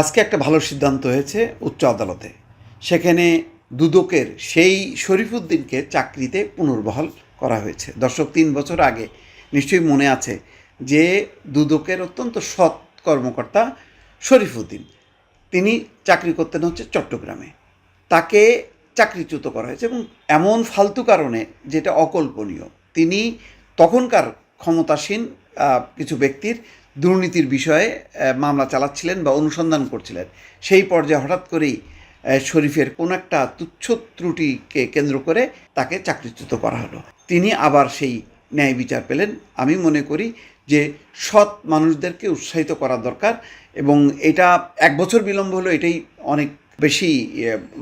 আজকে একটা ভালো সিদ্ধান্ত হয়েছে উচ্চ আদালতে। সেখানে দুদকের সেই শরীফুদ্দিনকে চাকরিতে পুনর্বহাল করা হয়েছে। দর্শক, তিন বছর আগে নিশ্চয়ই মনে আছে যে দুদকের অত্যন্ত সৎ কর্মকর্তা শরীফুদ্দিন। তিনি চাকরি করতেন হচ্ছে চট্টগ্রামে। তাকে চাকরিচ্যুত করা হয়েছে এবং এমন ফালতু কারণে যেটা অকল্পনীয়, তিনি তখনকার ক্ষমতাসীন কিছু ব্যক্তির দুর্নীতির বিষয়ে মামলা চালাচ্ছিলেন বা অনুসন্ধান করছিলেন। সেই পর্যায়ে হঠাৎ করেই শরীফের কোনো একটা তুচ্ছ ত্রুটিকে কেন্দ্র করে তাকে চাকরিচ্যুত করা হলো। তিনি আবার সেই ন্যায় বিচার পেলেন। আমি মনে করি যে সৎ মানুষদেরকে উৎসাহিত করা দরকার এবং এটা এক বছর বিলম্ব হলো এটাই অনেক বেশি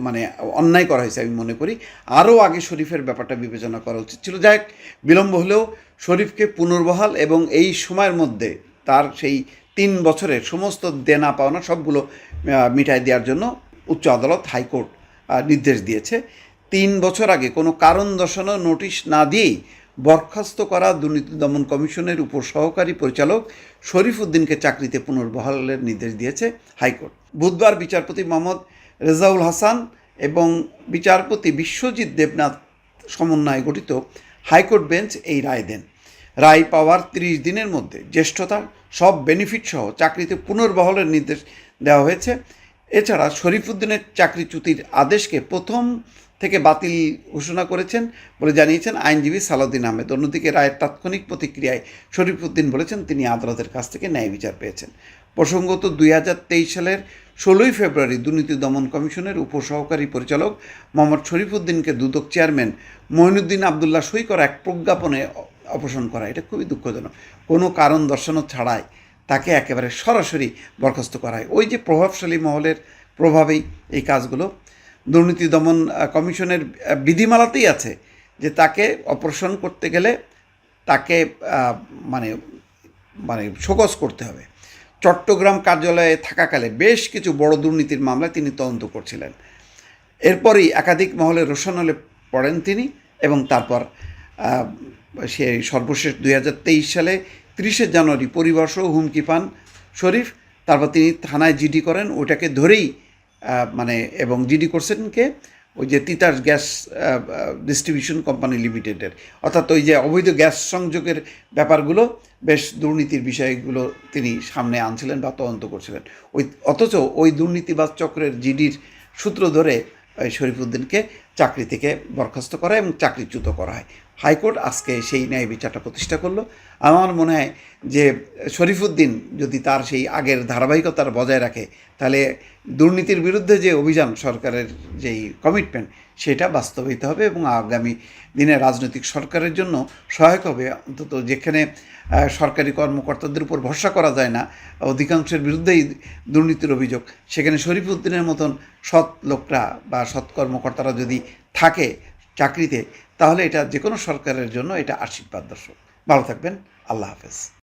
মানে অন্যায় করা হয়েছে আমি মনে করি। আরও আগে শরীফের ব্যাপারটা বিবেচনা করা উচিত ছিল। যাই বিলম্ব হলেও শরীফকে পুনর্বহাল এবং এই সময়ের মধ্যে তার সেই তিন বছরের সমস্ত দেনা পাওনা সবগুলো মিটাই দেওয়ার জন্য উচ্চ আদালত হাইকোর্ট নির্দেশ দিয়েছে। তিন বছর আগে কোনো কারণ দর্শানো নোটিশ না দিয়েই বরখাস্ত করা দুর্নীতি দমন কমিশনের উপর সহকারী পরিচালক শরীফ উদ্দিনকে চাকরিতে পুনর্বহালের নির্দেশ দিয়েছে হাইকোর্ট। বুধবার বিচারপতি মোহাম্মদ রেজাউল হাসান এবং বিচারপতি বিশ্বজিৎ দেবনাথ সমন্বয়ে গঠিত হাইকোর্ট বেঞ্চ এই রায় দেন। রায় পাওয়ার তিরিশ দিনের মধ্যে জ্যেষ্ঠতা সব বেনিফিট সহ চাকরিতে পুনর্বহলের নির্দেশ দেওয়া হয়েছে। এছাড়া শরীফুদ্দিনের চাকরিচ্যুতির আদেশকে প্রথম থেকে বাতিল ঘোষণা করেছেন বলে জানিয়েছেন আইনজীবী সালাউদ্দিন আহমেদ। অন্যদিকে রায়ের তাৎক্ষণিক প্রতিক্রিয়ায় শরীফুদ্দিন বলেছেন, তিনি আদালতের কাছ থেকে ন্যায় বিচার পেয়েছেন। প্রসঙ্গত দুই হাজার তেইশ সালের ষোলোই ফেব্রুয়ারি দুর্নীতি দমন কমিশনের উপসহকারী পরিচালক মোহাম্মদ শরীফুদ্দিনকে দুদক চেয়ারম্যান মহিনুদ্দিন আবদুল্লাহ সই করা এক প্রজ্ঞাপনে অপসারণ করা, এটা খুবই দুঃখজনক। কোনো কারণ দর্শানো ছাড়াই তাকে একেবারে সরাসরি বরখাস্ত করা হয়। ওই যে প্রভাবশালী মহলের প্রভাবেই এই কাজগুলো। দুর্নীতি দমন কমিশনের বিধিমালাতেই আছে যে তাকে অপারেশন করতে গেলে তাকে মানে মানে শোকজ করতে হবে। চট্টগ্রাম কার্যালয়ে থাকাকালে বেশ কিছু বড় দুর্নীতির মামলায় তিনি তদন্ত করছিলেন। এরপরই একাধিক মহলে রোশনালে পড়েন তিনি এবং তারপর সে সর্বশেষ দু হাজার তেইশ সালে তিরিশে জানুয়ারি পরিবারসহ হুমকি পান শরীফ। তারপর তিনি থানায় জিডি করেন। ওটাকে ধরেই মানে এবং জিডি করছেন কে? ওই যে তিতাস গ্যাস ডিস্ট্রিবিউশন কোম্পানি লিমিটেডের। অর্থাৎ ওই যে অবৈধ গ্যাস সংযোগের ব্যাপারগুলো, বেশ দুর্নীতির বিষয়গুলো তিনি সামনে আনছিলেন বা তদন্ত করছিলেন। ওই, অথচ ওই দুর্নীতিবাজ চক্রের জিডির সূত্র ধরে এই শরীফুদ্দিনকে চাকরি থেকে বরখাস্ত করা এবং চাকরিচ্যুত করা হয়। হাইকোর্ট আজকে সেই ন্যায় বিচারটা প্রতিষ্ঠা করল। আমার মনে হয় যে শরীফুদ্দিন যদি তার সেই আগের ধারাবাহিকতার বজায় রাখে, তাহলে দুর্নীতির বিরুদ্ধে যে অভিযান সরকারের যেই কমিটমেন্ট সেটা বাস্তবায়িত হবে এবং আগামী দিনে রাজনৈতিক সরকারের জন্য সহায়ক হবে। অন্তত যেখানে সরকারি কর্মকর্তাদের উপর ভরসা করা যায় না, অধিকাংশের বিরুদ্ধেই দুর্নীতির অভিযোগ। সেখানে শরীফুদ্দিনের মতন সৎ লোকরা বা সৎ কর্মকর্তারা যদি থাকে চাকরিতে তাহলে এটা যে কোনো সরকারের জন্য এটা আশীর্বাদ দর্শক। ভালো থাকবেন। আল্লাহ হাফেজ।